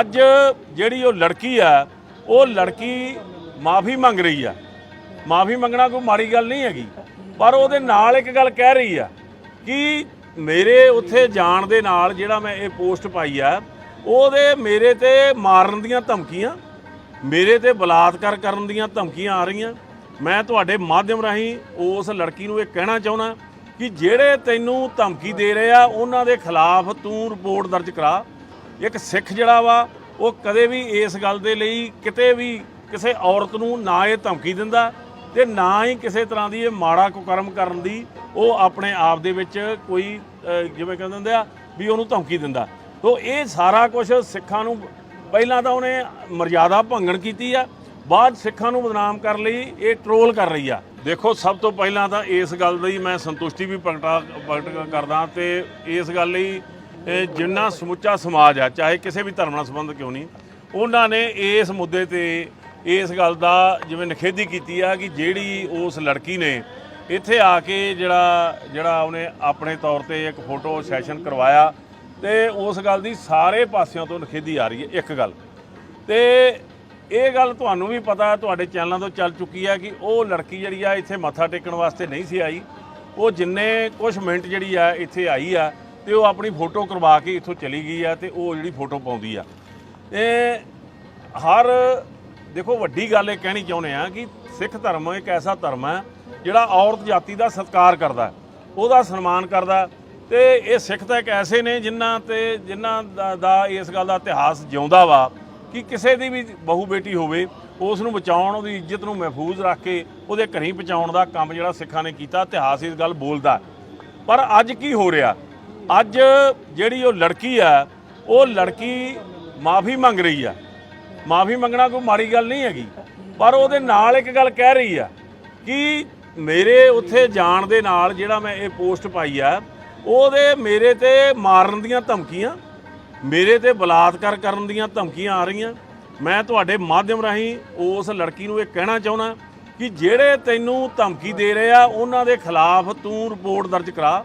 ਅੱਜ ਜਿਹੜੀ ਉਹ ਲੜਕੀ ਆ, ਉਹ ਲੜਕੀ ਮਾਫੀ ਮੰਗ ਰਹੀ ਆ। ਮਾਫੀ ਮੰਗਣਾ ਕੋਈ ਮਾੜੀ ਗੱਲ ਨਹੀਂ ਹੈਗੀ। ਪਰ ਉਹਦੇ ਨਾਲ ਇੱਕ ਗੱਲ ਕਹਿ ਰਹੀ ਆ ਕਿ ਮੇਰੇ ਉੱਥੇ ਜਾਣ ਦੇ ਨਾਲ ਜਿਹੜਾ ਮੈਂ ਇਹ ਪੋਸਟ ਪਾਈ ਆ, ਉਹਦੇ ਮੇਰੇ ਤੇ ਮਾਰਨ ਦੀਆਂ ਧਮਕੀਆਂ, ਮੇਰੇ ਤੇ ਬਲਾਤਕਾਰ ਕਰਨ ਦੀਆਂ ਧਮਕੀਆਂ ਆ ਰਹੀਆਂ। ਮੈਂ ਤੁਹਾਡੇ ਮਾਧਿਅਮ ਰਾਹੀਂ ਉਸ ਲੜਕੀ ਨੂੰ ਇਹ ਕਹਿਣਾ ਚਾਹੁੰਦਾ ਕਿ ਜਿਹੜੇ ਤੈਨੂੰ ਧਮਕੀ ਦੇ ਰਹੇ ਆ, ਉਹਨਾਂ ਦੇ ਖਿਲਾਫ ਤੂੰ ਰਿਪੋਰਟ ਦਰਜ ਕਰਾ। ਇੱਕ ਸਿੱਖ ਜਿਹੜਾ ਵਾ, ਉਹ ਕਦੇ ਵੀ ਇਸ ਗੱਲ ਦੇ ਲਈ ਕਿਤੇ ਵੀ ਕਿਸੇ ਔਰਤ ਨੂੰ ਨਾ ਇਹ ਧਮਕੀ ਦਿੰਦਾ ਤੇ ਨਾ ਹੀ ਕਿਸੇ ਤਰ੍ਹਾਂ ਦੀ ਇਹ ਮਾੜਾ ਕੁਕਰਮ ਕਰਨ ਦੀ ਉਹ ਆਪਣੇ ਆਪ ਦੇ ਵਿੱਚ ਕੋਈ ਜਿਵੇਂ ਕਹਿੰਦੇ ਹੁੰਦੇ ਆ, ਵੀ ਉਹਨੂੰ ਧਮਕੀ ਦਿੰਦਾ। ਤੋ ਇਹ ਸਾਰਾ ਕੁਝ ਸਿੱਖਾਂ ਨੂੰ, ਪਹਿਲਾਂ ਤਾਂ ਉਹਨੇ ਮਰਜ਼ਾਦਾ ਭੰਗਣ ਕੀਤੀ ਆ, ਬਾਅਦ ਸਿੱਖਾਂ ਨੂੰ ਬਦਨਾਮ ਕਰਨ ਲਈ, ਇਹ ਟਰੋਲ ਕਰ ਰਹੀ ਆ। ਦੇਖੋ, ਸਭ ਤੋਂ ਪਹਿਲਾਂ ਤਾਂ ਇਸ ਗੱਲ ਦੀ ਮੈਂ ਸੰਤੁਸ਼ਟੀ ਵੀ ਪ੍ਰਗਟਾ, ਪ੍ਰਗਟ ਕਰਦਾ ਤੇ ਇਸ ਗੱਲ ਲਈ ਇਹ ਜਿੰਨਾ ਸਮੁੱਚਾ ਸਮਾਜ ਆ, ਚਾਹੇ ਕਿਸੇ ਵੀ ਧਰਮ ਨਾਲ ਸੰਬੰਧ ਕਿਉਂ ਨਹੀਂ, ਉਹਨਾਂ ਨੇ ਇਸ ਮੁੱਦੇ ਤੇ ਇਸ ਗੱਲ ਦਾ ਜਿਵੇਂ ਨਖੇਦੀ ਕੀਤੀ ਆ ਕਿ ਜਿਹੜੀ ਉਸ ਲੜਕੀ ਨੇ ਇੱਥੇ ਆ ਕੇ ਜਿਹੜਾ ਜਿਹੜਾ ਉਹਨੇ ਆਪਣੇ ਤੌਰ ਤੇ ਇੱਕ ਫੋਟੋ ਸੈਸ਼ਨ ਕਰਵਾਇਆ ਤੇ ਉਸ ਗੱਲ ਦੀ ਸਾਰੇ ਪਾਸਿਆਂ ਤੋਂ ਨਖੇਦੀ ਆ ਰਹੀ ਹੈ, ਇੱਕ ਗੱਲ। ਤੇ ਇਹ ਗੱਲ ਤੁਹਾਨੂੰ ਵੀ ਪਤਾ, ਤੁਹਾਡੇ ਚੈਨਲਾਂ ਤੋਂ ਚੱਲ ਚੁੱਕੀ ਹੈ ਕਿ ਉਹ ਲੜਕੀ ਜਿਹੜੀ ਆ, ਇੱਥੇ ਮੱਥਾ ਟੇਕਣ ਵਾਸਤੇ ਨਹੀਂ ਸੀ ਆਈ। ਉਹ ਜਿੰਨੇ ਕੁਝ ਮਿੰਟ ਜਿਹੜੀ ਆ, ਇੱਥੇ ਆਈ ਆ ਤੇ ਉਹ ਆਪਣੀ ਫੋਟੋ ਕਰਵਾ ਕੇ ਇੱਥੋਂ ਚਲੀ ਗਈ ਆ ਤੇ ਉਹ ਜਿਹੜੀ ਫੋਟੋ ਪਾਉਂਦੀ ਆ। ਇਹ ਹਰ, ਦੇਖੋ ਵੱਡੀ ਗੱਲ ਇਹ ਕਹਿਣੀ ਚਾਹੁੰਦੇ ਆ ਕਿ ਸਿੱਖ ਧਰਮ ਇੱਕ ਐਸਾ ਧਰਮ ਹੈ ਜਿਹੜਾ ਔਰਤ ਜਾਤੀ ਦਾ ਸਤਿਕਾਰ ਕਰਦਾ, ਉਹਦਾ ਸਨਮਾਨ ਕਰਦਾ ਹੈ ਤੇ ਇਹ ਸਿੱਖ ਤਾਂ ਇੱਕ ਐਸੇ ਨੇ ਜਿਨ੍ਹਾਂ ਤੇ ਜਿਨ੍ਹਾਂ ਦਾ- ਦਾ ਇਸ ਗੱਲ ਦਾ ਇਤਿਹਾਸ ਜਿਉਂਦਾ ਵਾ ਕਿ ਕਿਸੇ ਦੀ ਵੀ ਬਹੂ ਬੇਟੀ ਹੋਵੇ, ਉਸ ਨੂੰ ਬਚਾਉਣ, ਉਹਦੀ ਇੱਜ਼ਤ ਨੂੰ ਮਹਿਫੂਜ਼ ਰੱਖ ਕੇ ਉਹਦੇ ਘਰੀ ਪਹੁੰਚਾਉਣ ਦਾ ਕੰਮ ਜਿਹੜਾ ਸਿੱਖਾਂ ਨੇ ਕੀਤਾ, ਇਤਿਹਾਸ ਇਸ ਗੱਲ ਬੋਲਦਾ। ਪਰ ਅੱਜ ਕੀ ਹੋ ਰਿਹਾ? ਅੱਜ ਜਿਹੜੀ ਉਹ ਲੜਕੀ ਆ, ਉਹ ਲੜਕੀ ਮਾਫੀ ਮੰਗ ਰਹੀ ਆ। ਮਾਫੀ ਮੰਗਣਾ ਕੋਈ ਮਾੜੀ ਗੱਲ ਨਹੀਂ ਹੈਗੀ। ਪਰ ਉਹਦੇ ਨਾਲ ਇੱਕ ਗੱਲ ਕਹਿ ਰਹੀ ਆ ਕਿ ਮੇਰੇ ਉੱਥੇ ਜਾਣ ਦੇ ਨਾਲ ਜਿਹੜਾ ਮੈਂ ਇਹ ਪੋਸਟ ਪਾਈ ਆ, ਉਹਦੇ ਮੇਰੇ ਤੇ ਮਾਰਨ ਦੀਆਂ ਧਮਕੀਆਂ, ਮੇਰੇ ਤੇ ਬਲਾਤਕਾਰ ਕਰਨ ਦੀਆਂ ਧਮਕੀਆਂ ਆ ਰਹੀਆਂ। ਮੈਂ ਤੁਹਾਡੇ ਮਾਧਿਅਮ ਰਾਹੀਂ ਉਸ ਲੜਕੀ ਨੂੰ ਇਹ ਕਹਿਣਾ ਚਾਹੁੰਦਾ ਕਿ ਜਿਹੜੇ ਤੈਨੂੰ ਧਮਕੀ ਦੇ ਰਹੇ ਆ, ਉਹਨਾਂ ਦੇ ਖਿਲਾਫ ਤੂੰ ਰਿਪੋਰਟ ਦਰਜ ਕਰਾ।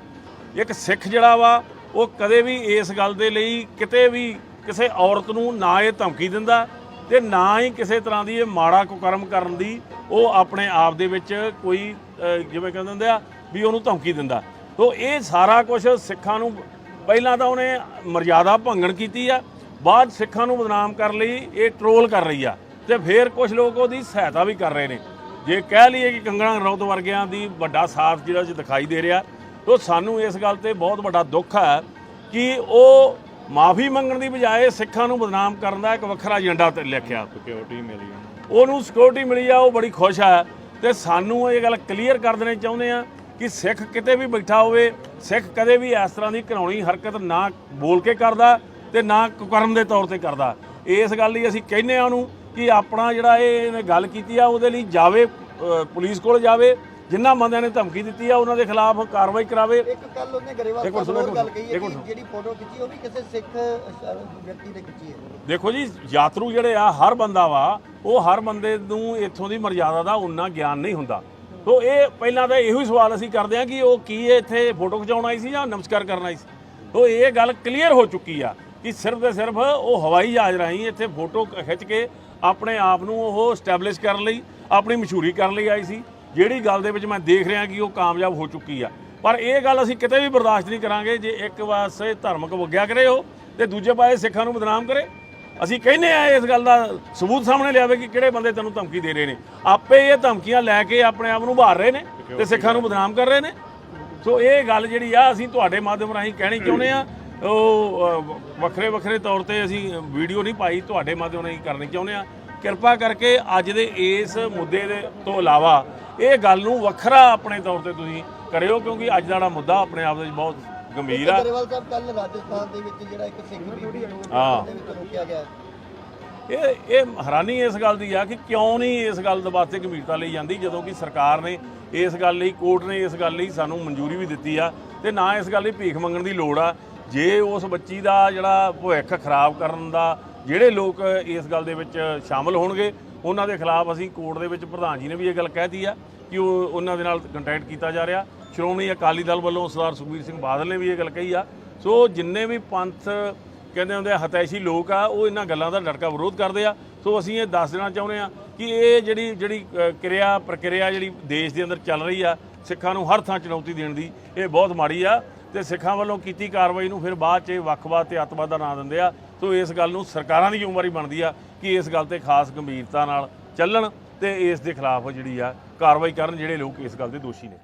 ਇੱਕ ਸਿੱਖ ਜਿਹੜਾ ਵਾ, ਉਹ ਕਦੇ ਵੀ ਇਸ ਗੱਲ ਦੇ ਲਈ ਕਿਤੇ ਵੀ ਕਿਸੇ ਔਰਤ ਨੂੰ ਨਾ ਇਹ ਧਮਕੀ ਦਿੰਦਾ ਤੇ ਨਾ ਹੀ ਕਿਸੇ ਤਰ੍ਹਾਂ ਦੀ ਇਹ ਮਾੜਾ ਕੁਕਰਮ ਕਰਨ ਦੀ ਉਹ ਆਪਣੇ ਆਪ ਦੇ ਵਿੱਚ ਕੋਈ ਜਿਵੇਂ ਕਹਿੰਦੇ ਹੁੰਦੇ ਆ, ਵੀ ਉਹਨੂੰ ਧਮਕੀ ਦਿੰਦਾ। ਤੋ ਇਹ ਸਾਰਾ ਕੁਝ ਸਿੱਖਾਂ ਨੂੰ, ਪਹਿਲਾਂ ਤਾਂ ਉਹਨੇ ਮਰਜ਼ਾਦਾ ਭੰਗਣ ਕੀਤੀ ਆ, ਬਾਅਦ ਸਿੱਖਾਂ ਨੂੰ ਬਦਨਾਮ ਕਰਨ ਲਈ, ਇਹ ਟਰੋਲ ਕਰ ਰਹੀ ਆ ਤੇ ਫਿਰ ਕੁਝ ਲੋਕ ਉਹਦੀ ਸਹਾਇਤਾ ਵੀ ਕਰ ਰਹੇ ਨੇ। ਜੇ ਕਹਿ ਲਈਏ ਕਿ ਕੰਗਣਾ ਰੌਤ ਵਰਗਿਆਂ ਦੀ ਵੱਡਾ ਸਾਥ ਜਿਹੜਾ ਚ ਦਿਖਾਈ ਦੇ ਰਿਹਾ ਤਾਂ ਸਾਨੂੰ ਇਸ ਗੱਲ ਤੇ ਬਹੁਤ ਵੱਡਾ ਦੁੱਖ ਹੈ ਕਿ ਉਹ ਮਾਫੀ ਮੰਗਣ ਦੀ ਬਜਾਏ ਸਿੱਖਾਂ ਨੂੰ ਬਦਨਾਮ ਕਰਨ ਦਾ ਇੱਕ ਵੱਖਰਾ ਏਜੰਡਾ ਤੇ ਲਿਖਿਆ। ਸਿਕਿਉਰਿਟੀ ਮਿਲੀ ਉਹਨੂੰ ਸਿਕਿਉਰਿਟੀ ਮਿਲੀ ਆ ਉਹ ਬੜੀ ਖੁਸ਼ ਆ ਤੇ ਸਾਨੂੰ ਇਹ ਗੱਲ ਕਲੀਅਰ ਕਰ ਦੇਣੀ ਚਾਹੁੰਦੇ ਆ ਕਿ ਸਿੱਖ ਕਿਤੇ ਵੀ ਬੈਠਾ ਹੋਵੇ ਸਿੱਖ ਕਦੇ ਵੀ ਇਸ ਤਰ੍ਹਾਂ ਦੀ ਘਿਨਾਉਣੀ ਹਰਕਤ ਨਾ ਬੋਲ ਕੇ ਕਰਦਾ ਤੇ ਨਾ ਕੁਕਰਮ ਦੇ ਤੌਰ ਤੇ ਕਰਦਾ। ਇਸ ਗੱਲ ਲਈ ਅਸੀਂ ਕਹਿੰਦੇ ਆ ਉਹਨੂੰ ਕਿ ਆਪਣਾ ਜਿਹੜਾ ਇਹ ਗੱਲ ਕੀਤੀ ਆ ਉਹਦੇ ਲਈ ਜਾਵੇ ਪੁਲਿਸ ਕੋਲ ਜਾਵੇ ਜਿਨ੍ਹਾਂ ਬੰਦਿਆਂ ਨੇ ਧਮਕੀ ਦਿੱਤੀ ਆ ਉਹਨਾਂ ਦੇ ਖਿਲਾਫ ਕਾਰਵਾਈ ਕਰਾਵੇ। ਇੱਕ ਕੱਲ ਉਹਨੇ ਗਰੇਵਾਲ ਇੱਕ ਮਿੰਟ ਸੁਣੋ, ਗੱਲ ਕਹੀ ਹੈ ਇੱਕ ਕਿ। ਜਿਹੜੀ ਫੋਟੋ ਖਿੱਚੀ ਉਹ ਵੀ ਕਿਸੇ ਸਿੱਖ ਅਹ, ਵਿਅਕਤੀ ਨੇ ਖਿੱਚੀ ਹੈ। ਦੇਖੋ ਜੀ ਯਾਤਰੂ ਜਿਹੜੇ ਆ ਹਰ ਬੰਦਾ ਵਾ ਉਹ ਹਰ ਬੰਦੇ ਨੂੰ ਇੱਥੋਂ ਦੀ ਮਰਜ਼ਾਦਾ ਦਾ ਉਨਾ ਗਿਆਨ ਨਹੀਂ ਹੁੰਦਾ। ਤੋ ਇਹ ਪਹਿਲਾਂ ਤਾਂ ਇਹੋ ਹੀ ਸਵਾਲ ਅਸੀਂ ਕਰਦੇ ਆ ਕਿ ਉਹ ਕੀ ਇਹ ਇੱਥੇ ਫੋਟੋ ਖਿਚਾਉਣ ਆਈ ਸੀ ਜਾਂ ਨਮਸਕਾਰ ਕਰਨ ਆਈ ਸੀ? ਤੋ ਇਹ ਗੱਲ ਕਲੀਅਰ ਹੋ ਚੁੱਕੀ ਆ ਕਿ ਸਿਰਫ ਤੇ ਸਿਰਫ ਉਹ ਹਵਾਈ ਜਹਾਜ਼ ਰਾਹੀਂ ਇੱਥੇ ਫੋਟੋ ਖਿੱਚ ਕੇ ਆਪਣੇ ਆਪ ਨੂੰ ਉਹ ਸਟੈਬਲਿਸ਼ ਕਰਨ ਲਈ ਆਪਣੀ ਮਸ਼ਹੂਰੀ ਕਰਨ ਲਈ ਆਈ ਸੀ। ਜਿਹੜੀ ਗੱਲ ਦੇ ਵਿੱਚ ਮੈਂ ਦੇਖ ਰਿਹਾ ਕਿ ਉਹ ਕਾਮਯਾਬ ਹੋ ਚੁੱਕੀ ਆ। ਪਰ ਇਹ ਗੱਲ ਅਸੀਂ ਕਿਤੇ ਵੀ ਬਰਦਾਸ਼ਤ ਨਹੀਂ ਕਰਾਂਗੇ ਜੇ ਇੱਕ ਪਾਸੇ ਧਰਮਕ ਵਗਿਆ ਕਰੇ ਉਹ ਤੇ ਦੂਜੇ ਪਾਸੇ ਸਿੱਖਾਂ ਨੂੰ ਬਦਨਾਮ ਕਰੇ। ਅਸੀਂ ਕਹਿੰਦੇ ਆ ਇਸ ਗੱਲ ਦਾ ਸਬੂਤ ਸਾਹਮਣੇ ਲਿਆਵੇ ਕਿ ਕਿਹੜੇ ਬੰਦੇ ਤੈਨੂੰ ਧਮਕੀ ਦੇ ਰਹੇ ਨੇ। ਆਪੇ ਇਹ ਧਮਕੀਆਂ ਲੈ ਕੇ ਆਪਣੇ ਆਪ ਨੂੰ ਭਾਰ ਰਹੇ ਨੇ ਤੇ ਸਿੱਖਾਂ ਨੂੰ ਬਦਨਾਮ ਕਰ ਰਹੇ ਨੇ। ਸੋ ਇਹ ਗੱਲ ਜਿਹੜੀ ਆ, ਅਸੀਂ ਤੁਹਾਡੇ ਮਾਧਿਅਮ ਰਾਹੀਂ ਕਹਿਣੀ ਚਾਹੁੰਦੇ ਆ। ਉਹ ਵੱਖਰੇ ਵੱਖਰੇ ਤੌਰ ਤੇ ਅਸੀਂ ਵੀਡੀਓ ਨਹੀਂ ਪਾਈ, ਤੁਹਾਡੇ ਮਾਧਿਅਮ ਰਾਹੀਂ ਕਰਨੀ ਚਾਹੁੰਦੇ ਆ। ਕਿਰਪਾ ਕਰਕੇ ਅੱਜ ਦੇ ਇਸ ਮੁੱਦੇ ਦੇ ਤੋਂ ਇਲਾਵਾ ਇਹ ਗੱਲ ਨੂੰ ਵੱਖਰਾ ਆਪਣੇ ਤੌਰ ਤੇ ਤੁਸੀਂ ਕਰਿਓ ਕਿਉਂਕਿ ਅੱਜ ਦਾ ਜਿਹੜਾ ਮੁੱਦਾ ਆਪਣੇ ਆਪ ਦੇ ਵਿੱਚ ਬਹੁਤ ਗੰਭੀਰ ਆ। ਗਰੇਵਾਲ ਸਾਹਿਬ ਕੱਲ ਰਾਜਸਥਾਨ ਦੇ ਵਿੱਚ ਜਿਹੜਾ ਇੱਕ ਸਿੱਖ ਬੀਬੀ ਨੂੰ ਹਾਂ। ਦੇ ਵਿੱਚ ਰੋਕਿਆ ਗਿਆ ਇਹ ਇਹ ਹੈਰਾਨੀ ਇਸ ਗੱਲ ਦੀ ਆ ਕਿ ਕਿਉਂ ਨਹੀਂ ਇਸ ਗੱਲ ਦੇ ਵਾਸਤੇ ਗੰਭੀਰਤਾ ਲਈ ਜਾਂਦੀ ਜਦੋਂ ਕਿ ਸਰਕਾਰ ਨੇ ਇਸ ਗੱਲ ਲਈ ਕੋਰਟ ਨੇ ਇਸ ਗੱਲ ਲਈ ਸਾਨੂੰ ਮਨਜ਼ੂਰੀ ਵੀ ਦਿੱਤੀ ਆ ਤੇ ਨਾ ਇਸ ਗੱਲ ਲਈ ਭੀਖ ਮੰਗਣ ਦੀ ਲੋੜ ਆ। ਜੇ ਉਸ ਬੱਚੀ ਦਾ ਜਿਹੜਾ ਭਵਿੱਖ ਖਰਾਬ ਕਰਨ ਦਾ ਜਿਹੜੇ ਲੋਕ ਇਸ ਗੱਲ ਦੇ ਵਿੱਚ ਸ਼ਾਮਲ ਹੋਣਗੇ, ਉਹਨਾਂ ਦੇ ਖਿਲਾਫ ਅਸੀਂ ਕੋਰਟ ਦੇ ਵਿੱਚ ਪ੍ਰਧਾਨ ਜੀ ਨੇ ਵੀ ਇਹ ਗੱਲ ਕਹਿਤੀ ਆ ਕਿ ਉਹ ਉਹਨਾਂ ਦੇ ਨਾਲ ਕੰਟੈਕਟ ਕੀਤਾ ਜਾ ਰਿਹਾ। ਸ਼੍ਰੋਮਣੀ ਅਕਾਲੀ ਦਲ ਵੱਲੋਂ ਸਰਦਾਰ ਸੁਖਬੀਰ ਸਿੰਘ ਬਾਦਲ ਨੇ ਵੀ ਇਹ ਗੱਲ ਕਹੀ ਆ। ਸੋ ਜਿੰਨੇ ਵੀ ਪੰਥ ਕਹਿੰਦੇ ਹੁੰਦੇ ਆ, ਹਤੈਸ਼ੀ ਲੋਕ ਆ, ਉਹ ਇਹਨਾਂ ਗੱਲਾਂ ਦਾ ਡਟਕਾ ਵਿਰੋਧ ਕਰਦੇ ਆ। ਸੋ ਅਸੀਂ ਇਹ ਦੱਸ ਦੇਣਾ ਚਾਹੁੰਦੇ ਆ ਕਿ ਇਹ ਜਿਹੜੀ ਜਿਹੜੀ ਕਿਰਿਆ, ਪ੍ਰਕਿਰਿਆ ਜਿਹੜੀ ਦੇਸ਼ ਦੇ ਅੰਦਰ ਚੱਲ ਰਹੀ ਆ, ਸਿੱਖਾਂ ਨੂੰ ਹਰ ਥਾਂ ਚੁਣੌਤੀ ਦੇਣ ਦੀ ਇਹ ਬਹੁਤ ਮਾੜੀ ਆ। ਤੇ ਸਿੱਖਾਂ ਵੱਲੋਂ ਕੀਤੀ ਕਾਰਵਾਈ ਨੂੰ ਫਿਰ ਬਾਅਦ 'ਚ ਇਹ ਵੱਖਵਾਦ ਤੇ ਅੱਤਵਾਦ ਦਾ ਨਾਂ ਦਿੰਦੇ ਆ। ਸੋ ਇਸ ਗੱਲ ਨੂੰ ਸਰਕਾਰਾਂ ਦੀ ਜ਼ਿੰਮੇਵਾਰੀ ਬਣਦੀ ਆ ਕਿ ਇਸ ਗੱਲ ਤੇ ਖਾਸ ਗੰਭੀਰਤਾ ਨਾਲ ਚੱਲਣ ਤੇ ਇਸ ਦੇ ਖਿਲਾਫ ਜਿਹੜੀ ਆ ਕਾਰਵਾਈ ਕਰਨ ਜਿਹੜੇ ਲੋਕ ਇਸ ਗੱਲ ਦੇ ਦੋਸ਼ੀ ਨੇ।